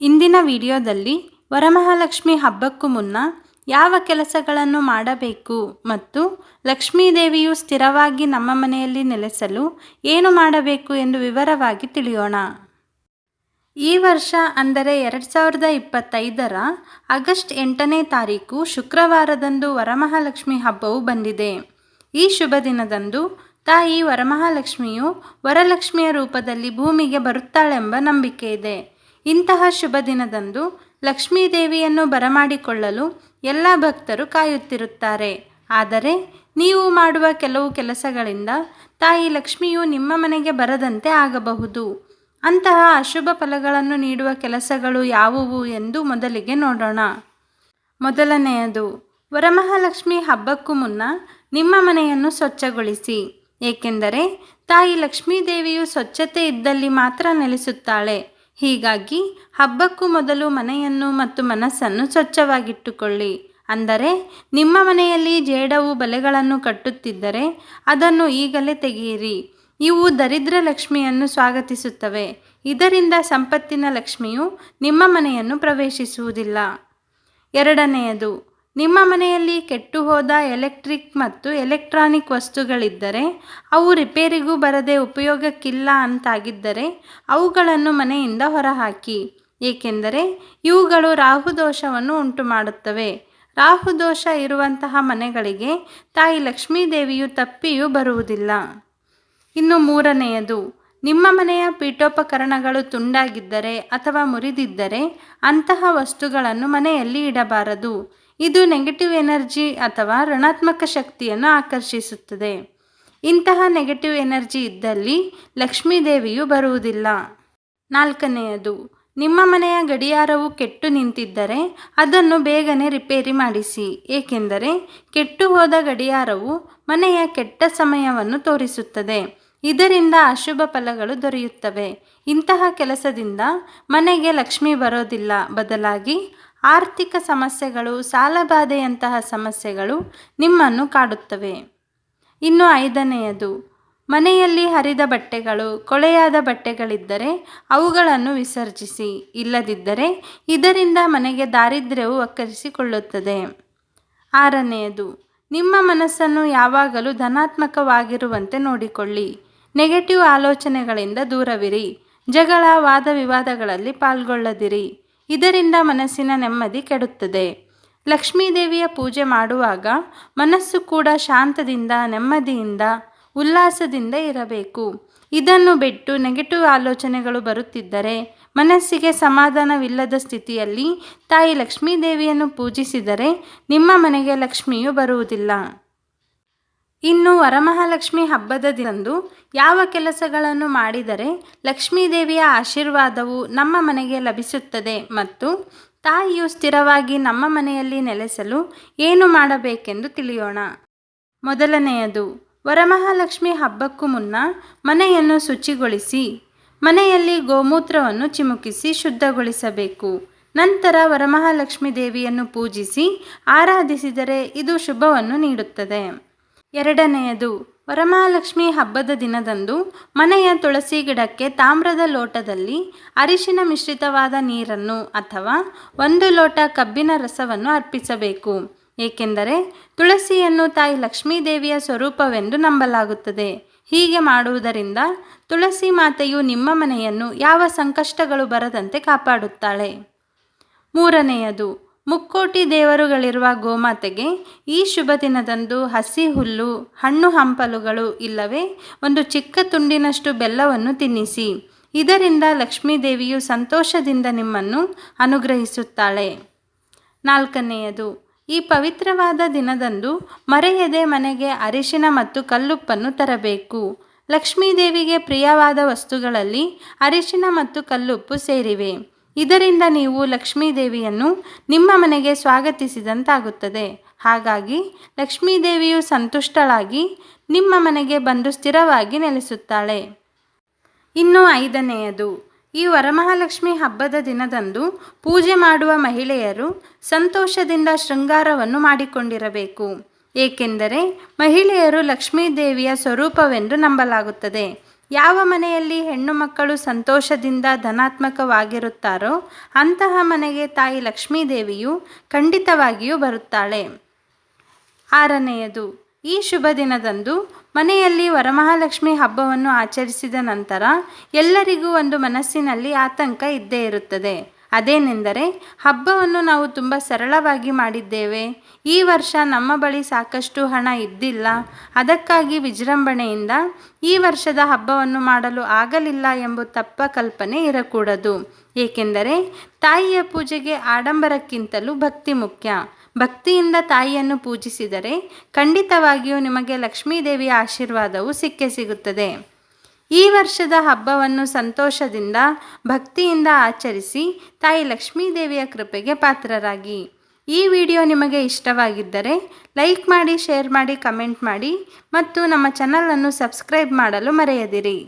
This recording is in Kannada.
ಇಂದಿನ ವಿಡಿಯೋದಲ್ಲಿ ವರಮಹಾಲಕ್ಷ್ಮಿ ಹಬ್ಬಕ್ಕೂ ಮುನ್ನ ಯಾವ ಕೆಲಸಗಳನ್ನು ಮಾಡಬೇಕು ಮತ್ತು ಲಕ್ಷ್ಮೀದೇವಿಯು ಸ್ಥಿರವಾಗಿ ನಮ್ಮ ಮನೆಯಲ್ಲಿ ನೆಲೆಸಲು ಏನು ಮಾಡಬೇಕು ಎಂದು ವಿವರವಾಗಿ ತಿಳಿಯೋಣ. ಈ ವರ್ಷ ಅಂದರೆ ಎರಡು ಸಾವಿರದ ಇಪ್ಪತ್ತೈದರ ಆಗಸ್ಟ್ ಎಂಟನೇ ತಾರೀಕು ಶುಕ್ರವಾರದಂದು ವರಮಹಾಲಕ್ಷ್ಮಿ ಹಬ್ಬವು ಬಂದಿದೆ. ಈ ಶುಭ ದಿನದಂದು ತಾಯಿ ವರಮಹಾಲಕ್ಷ್ಮಿಯು ವರಲಕ್ಷ್ಮಿಯ ರೂಪದಲ್ಲಿ ಭೂಮಿಗೆ ಬರುತ್ತಾಳೆಂಬ ನಂಬಿಕೆ ಇದೆ. ಇಂತಹ ಶುಭ ದಿನದಂದು ಲಕ್ಷ್ಮೀದೇವಿಯನ್ನು ಬರಮಾಡಿಕೊಳ್ಳಲು ಎಲ್ಲ ಭಕ್ತರು ಕಾಯುತ್ತಿರುತ್ತಾರೆ. ಆದರೆ ನೀವು ಮಾಡುವ ಕೆಲವು ಕೆಲಸಗಳಿಂದ ತಾಯಿ ಲಕ್ಷ್ಮಿಯು ನಿಮ್ಮ ಮನೆಗೆ ಬರದಂತೆ ಆಗಬಹುದು. ಅಂತಹ ಅಶುಭ ಫಲಗಳನ್ನು ನೀಡುವ ಕೆಲಸಗಳು ಯಾವುವು ಎಂದು ಮೊದಲಿಗೆ ನೋಡೋಣ. ಮೊದಲನೆಯದು, ವರಮಹಾಲಕ್ಷ್ಮಿ ಹಬ್ಬಕ್ಕೂ ಮುನ್ನ ನಿಮ್ಮ ಮನೆಯನ್ನು ಸ್ವಚ್ಛಗೊಳಿಸಿ. ಏಕೆಂದರೆ ತಾಯಿ ಲಕ್ಷ್ಮೀದೇವಿಯು ಸ್ವಚ್ಛತೆ ಇದ್ದಲ್ಲಿ ಮಾತ್ರ ನೆಲೆಸುತ್ತಾಳೆ. ಹೀಗಾಗಿ ಹಬ್ಬಕ್ಕೂ ಮೊದಲು ಮನೆಯನ್ನು ಮತ್ತು ಮನಸ್ಸನ್ನು ಸ್ವಚ್ಛವಾಗಿಟ್ಟುಕೊಳ್ಳಿ. ಅಂದರೆ ನಿಮ್ಮ ಮನೆಯಲ್ಲಿ ಜೇಡವು ಬಲೆಗಳನ್ನು ಕಟ್ಟುತ್ತಿದ್ದರೆ ಅದನ್ನು ಈಗಲೇ ತೆಗೆಯಿರಿ. ಇವು ದರಿದ್ರ ಲಕ್ಷ್ಮಿಯನ್ನು ಸ್ವಾಗತಿಸುತ್ತವೆ. ಇದರಿಂದ ಸಂಪತ್ತಿನ ಲಕ್ಷ್ಮಿಯು ನಿಮ್ಮ ಮನೆಯನ್ನು ಪ್ರವೇಶಿಸುವುದಿಲ್ಲ. ಎರಡನೆಯದು ನಿಮ್ಮ ಮನೆಯಲ್ಲಿ ಕೆಟ್ಟು ಹೋದ ಎಲೆಕ್ಟ್ರಿಕ್ ಮತ್ತು ಎಲೆಕ್ಟ್ರಾನಿಕ್ ವಸ್ತುಗಳಿದ್ದರೆ, ಅವು ರಿಪೇರಿಗೂ ಬರದೆ ಉಪಯೋಗಕ್ಕಿಲ್ಲ ಅಂತಾಗಿದ್ದರೆ, ಅವುಗಳನ್ನು ಮನೆಯಿಂದ ಹೊರಹಾಕಿ. ಏಕೆಂದರೆ, ಇವುಗಳು ರಾಹುದೋಷವನ್ನು ಉಂಟು ಮಾಡುತ್ತವೆ ರಾಹುದೋಷ ಇರುವಂತಹ ಮನೆಗಳಿಗೆ ತಾಯಿ ಲಕ್ಷ್ಮೀದೇವಿಯು ತಪ್ಪಿಯೂ ಬರುವುದಿಲ್ಲ. ಇನ್ನು ಮೂರನೆಯದು, ನಿಮ್ಮ ಮನೆಯ ಪೀಠೋಪಕರಣಗಳು ತುಂಡಾಗಿದ್ದರೆ ಅಥವಾ ಮುರಿದಿದ್ದರೆ ಅಂತಹ ವಸ್ತುಗಳನ್ನು ಮನೆಯಲ್ಲಿ ಇಡಬಾರದು. ಇದು ನೆಗೆಟಿವ್ ಎನರ್ಜಿ ಅಥವಾ ಋಣಾತ್ಮಕ ಶಕ್ತಿಯನ್ನು ಆಕರ್ಷಿಸುತ್ತದೆ. ಇಂತಹ ನೆಗೆಟಿವ್ ಎನರ್ಜಿ ಇದ್ದಲ್ಲಿ ಲಕ್ಷ್ಮೀದೇವಿಯು ಬರುವುದಿಲ್ಲ. ನಾಲ್ಕನೆಯದು, ನಿಮ್ಮ ಮನೆಯ ಗಡಿಯಾರವು ಕೆಟ್ಟು ನಿಂತಿದ್ದರೆ ಅದನ್ನು ಬೇಗನೆ ರಿಪೇರಿ ಮಾಡಿಸಿ, ಏಕೆಂದರೆ ಕೆಟ್ಟು ಹೋದ ಗಡಿಯಾರವು ಮನೆಯ ಕೆಟ್ಟ ಸಮಯವನ್ನು ತೋರಿಸುತ್ತದೆ. ಇದರಿಂದ ಅಶುಭ ಫಲಗಳು ದೊರೆಯುತ್ತವೆ. ಇಂತಹ ಕೆಲಸದಿಂದ ಮನೆಗೆ ಲಕ್ಷ್ಮಿ ಬರೋದಿಲ್ಲ. ಬದಲಾಗಿ ಆರ್ಥಿಕ ಸಮಸ್ಯೆಗಳು ಸಾಲಬಾಧೆಯಂತಹ ಸಮಸ್ಯೆಗಳು ನಿಮ್ಮನ್ನು ಕಾಡುತ್ತವೆ. ಇನ್ನು ಐದನೆಯದು, ಮನೆಯಲ್ಲಿ ಹರಿದ ಬಟ್ಟೆಗಳು, ಕೊಳೆಯಾದ ಬಟ್ಟೆಗಳಿದ್ದರೆ ಅವುಗಳನ್ನು ವಿಸರ್ಜಿಸಿ, ಇಲ್ಲದಿದ್ದರೆ ಇದರಿಂದ ಮನೆಗೆ ದಾರಿದ್ರ್ಯವು ಒಕ್ಕರಿಸಿಕೊಳ್ಳುತ್ತದೆ. ಆರನೆಯದು, ನಿಮ್ಮ ಮನಸ್ಸನ್ನು ಯಾವಾಗಲೂ ಧನಾತ್ಮಕವಾಗಿರುವಂತೆ ನೋಡಿಕೊಳ್ಳಿ. ನೆಗೆಟಿವ್ ಆಲೋಚನೆಗಳಿಂದ ದೂರವಿರಿ. ಜಗಳ, ವಾದ ವಿವಾದಗಳಲ್ಲಿ ಪಾಲ್ಗೊಳ್ಳದಿರಿ. ಇದರಿಂದ ಮನಸ್ಸಿನ ನೆಮ್ಮದಿ ಕೆಡುತ್ತದೆ. ಲಕ್ಷ್ಮೀದೇವಿಯ ಪೂಜೆ ಮಾಡುವಾಗ ಮನಸ್ಸು ಕೂಡ ಶಾಂತದಿಂದ, ನೆಮ್ಮದಿಯಿಂದ, ಉಲ್ಲಾಸದಿಂದ ಇರಬೇಕು. ಇದನ್ನು ಬಿಟ್ಟು ನೆಗೆಟಿವ್ ಆಲೋಚನೆಗಳು ಬರುತ್ತಿದ್ದರೆ ಮನಸ್ಸಿಗೆ ಸಮಾಧಾನವಿಲ್ಲದ ಸ್ಥಿತಿಯಲ್ಲಿ ತಾಯಿ ಲಕ್ಷ್ಮೀದೇವಿಯನ್ನು ಪೂಜಿಸಿದರೆ ನಿಮ್ಮ ಮನೆಗೆ ಲಕ್ಷ್ಮಿಯು ಬರುವುದಿಲ್ಲ. ಇನ್ನು ವರಮಹಾಲಕ್ಷ್ಮಿ ಹಬ್ಬದ ದಿನಂದು ಯಾವ ಕೆಲಸಗಳನ್ನು ಮಾಡಿದರೆ ಲಕ್ಷ್ಮೀದೇವಿಯ ಆಶೀರ್ವಾದವು ನಮ್ಮ ಮನೆಗೆ ಲಭಿಸುತ್ತದೆ ಮತ್ತು ತಾಯಿಯು ಸ್ಥಿರವಾಗಿ ನಮ್ಮ ಮನೆಯಲ್ಲಿ ನೆಲೆಸಲು ಏನು ಮಾಡಬೇಕೆಂದು ತಿಳಿಯೋಣ. ಮೊದಲನೆಯದು, ವರಮಹಾಲಕ್ಷ್ಮಿ ಹಬ್ಬಕ್ಕೂ ಮುನ್ನ ಮನೆಯನ್ನು ಶುಚಿಗೊಳಿಸಿ, ಮನೆಯಲ್ಲಿ ಗೋಮೂತ್ರವನ್ನು ಚಿಮುಕಿಸಿ ಶುದ್ಧಗೊಳಿಸಬೇಕು. ನಂತರ ವರಮಹಾಲಕ್ಷ್ಮಿ ದೇವಿಯನ್ನು ಪೂಜಿಸಿ ಆರಾಧಿಸಿದರೆ ಇದು ಶುಭವನ್ನು ನೀಡುತ್ತದೆ. ಎರಡನೆಯದು, ವರಮಹಾಲಕ್ಷ್ಮಿ ಹಬ್ಬದ ದಿನದಂದು ಮನೆಯ ತುಳಸಿ ಗಿಡಕ್ಕೆ ತಾಮ್ರದ ಲೋಟದಲ್ಲಿ ಅರಿಶಿನ ಮಿಶ್ರಿತವಾದ ನೀರನ್ನು ಅಥವಾ ಒಂದು ಲೋಟ ಕಬ್ಬಿನ ರಸವನ್ನು ಅರ್ಪಿಸಬೇಕು. ಏಕೆಂದರೆ ತುಳಸಿಯನ್ನು ತಾಯಿ ಲಕ್ಷ್ಮೀದೇವಿಯ ಸ್ವರೂಪವೆಂದು ನಂಬಲಾಗುತ್ತದೆ. ಹೀಗೆ ಮಾಡುವುದರಿಂದ ತುಳಸಿ ಮಾತೆಯು ನಿಮ್ಮ ಮನೆಯನ್ನು ಯಾವ ಸಂಕಷ್ಟಗಳು ಬರದಂತೆ ಕಾಪಾಡುತ್ತಾಳೆ? ಮೂರನೆಯದು ಮುಕ್ಕೋಟಿ ದೇವರುಗಳಿರುವ ಗೋಮಾತೆಗೆ ಈ ಶುಭ ದಿನದಂದು ಹಸಿ ಹುಲ್ಲು, ಹಣ್ಣು ಹಂಪಲುಗಳು ಇಲ್ಲವೇ? ಒಂದು ಚಿಕ್ಕ ತುಂಡಿನಷ್ಟು ಬೆಲ್ಲವನ್ನು ತಿನ್ನಿಸಿ. ಇದರಿಂದ ಲಕ್ಷ್ಮೀದೇವಿಯು ಸಂತೋಷದಿಂದ ನಿಮ್ಮನ್ನು ಅನುಗ್ರಹಿಸುತ್ತಾಳೆ. ನಾಲ್ಕನೆಯದು, ಈ ಪವಿತ್ರವಾದ ದಿನದಂದು ಮರೆಯದೆ ಮನೆಗೆ ಅರಿಶಿನ ಮತ್ತು ಕಲ್ಲುಪ್ಪನ್ನು ತರಬೇಕು. ಲಕ್ಷ್ಮೀದೇವಿಗೆ ಪ್ರಿಯವಾದ ವಸ್ತುಗಳಲ್ಲಿ ಅರಿಶಿನ ಮತ್ತು ಕಲ್ಲುಪ್ಪು ಸೇರಿವೆ. ಇದರಿಂದ ನೀವು ಲಕ್ಷ್ಮೀದೇವಿಯನ್ನು ನಿಮ್ಮ ಮನೆಗೆ ಸ್ವಾಗತಿಸಿದಂತಾಗುತ್ತದೆ. ಹಾಗಾಗಿ ಲಕ್ಷ್ಮೀದೇವಿಯು ಸಂತುಷ್ಟಳಾಗಿ ನಿಮ್ಮ ಮನೆಗೆ ಬಂದು ಸ್ಥಿರವಾಗಿ ನೆಲೆಸುತ್ತಾಳೆ. ಇನ್ನು ಐದನೆಯದು, ಈ ವರಮಹಾಲಕ್ಷ್ಮಿ ಹಬ್ಬದ ದಿನದಂದು ಪೂಜೆ ಮಾಡುವ ಮಹಿಳೆಯರು ಸಂತೋಷದಿಂದ ಶೃಂಗಾರವನ್ನು ಮಾಡಿಕೊಂಡಿರಬೇಕು. ಏಕೆಂದರೆ ಮಹಿಳೆಯರು ಲಕ್ಷ್ಮೀದೇವಿಯ ಸ್ವರೂಪವೆಂದು ನಂಬಲಾಗುತ್ತದೆ. ಯಾವ ಮನೆಯಲ್ಲಿ ಹೆಣ್ಣು ಮಕ್ಕಳು ಸಂತೋಷದಿಂದ ಧನಾತ್ಮಕವಾಗಿರುತ್ತಾರೋ ಅಂತಹ ಮನೆಗೆ ತಾಯಿ ಲಕ್ಷ್ಮೀದೇವಿಯು ಖಂಡಿತವಾಗಿಯೂ ಬರುತ್ತಾಳೆ. ಆರನೆಯದು, ಈ ಶುಭ ದಿನದಂದು ಮನೆಯಲ್ಲಿ ವರಮಹಾಲಕ್ಷ್ಮಿ ಹಬ್ಬವನ್ನು ಆಚರಿಸಿದ ನಂತರ ಎಲ್ಲರಿಗೂ ಒಂದು ಮನಸ್ಸಿನಲ್ಲಿ ಆತಂಕ ಇದ್ದೇ ಇರುತ್ತದೆ. ಅದೇನೆಂದರೆ ಹಬ್ಬವನ್ನು ನಾವು ತುಂಬ ಸರಳವಾಗಿ ಮಾಡಿದ್ದೇವೆ. ಈ ವರ್ಷ ನಮ್ಮ ಬಳಿ ಸಾಕಷ್ಟು ಹಣ ಇದ್ದಿಲ್ಲ. ಅದಕ್ಕಾಗಿ ವಿಜೃಂಭಣೆಯಿಂದ ಈ ವರ್ಷದ ಹಬ್ಬವನ್ನು ಮಾಡಲು ಆಗಲಿಲ್ಲ ಎಂಬ ತಪ್ಪ ಕಲ್ಪನೆ ಇರಕೂಡದು. ಏಕೆಂದರೆ ತಾಯಿಯ ಪೂಜೆಗೆ ಆಡಂಬರಕ್ಕಿಂತಲೂ ಭಕ್ತಿ ಮುಖ್ಯ. ಭಕ್ತಿಯಿಂದ ತಾಯಿಯನ್ನು ಪೂಜಿಸಿದರೆ ಖಂಡಿತವಾಗಿಯೂ ನಿಮಗೆ ಲಕ್ಷ್ಮೀದೇವಿಯ ಆಶೀರ್ವಾದವು ಸಿಕ್ಕೇ ಸಿಗುತ್ತದೆ. ಈ ವರ್ಷದ ಹಬ್ಬವನ್ನು ಸಂತೋಷದಿಂದ, ಭಕ್ತಿಯಿಂದ ಆಚರಿಸಿ ತಾಯಿ ಲಕ್ಷ್ಮೀದೇವಿಯ ಕೃಪೆಗೆ ಪಾತ್ರರಾಗಿ. ಈ ವಿಡಿಯೋ ನಿಮಗೆ ಇಷ್ಟವಾಗಿದ್ದರೆ ಲೈಕ್ ಮಾಡಿ, ಶೇರ್ ಮಾಡಿ, ಕಮೆಂಟ್ ಮಾಡಿ ಮತ್ತು ನಮ್ಮ ಚಾನಲನ್ನು ಸಬ್ಸ್ಕ್ರೈಬ್ ಮಾಡಲು ಮರೆಯದಿರಿ.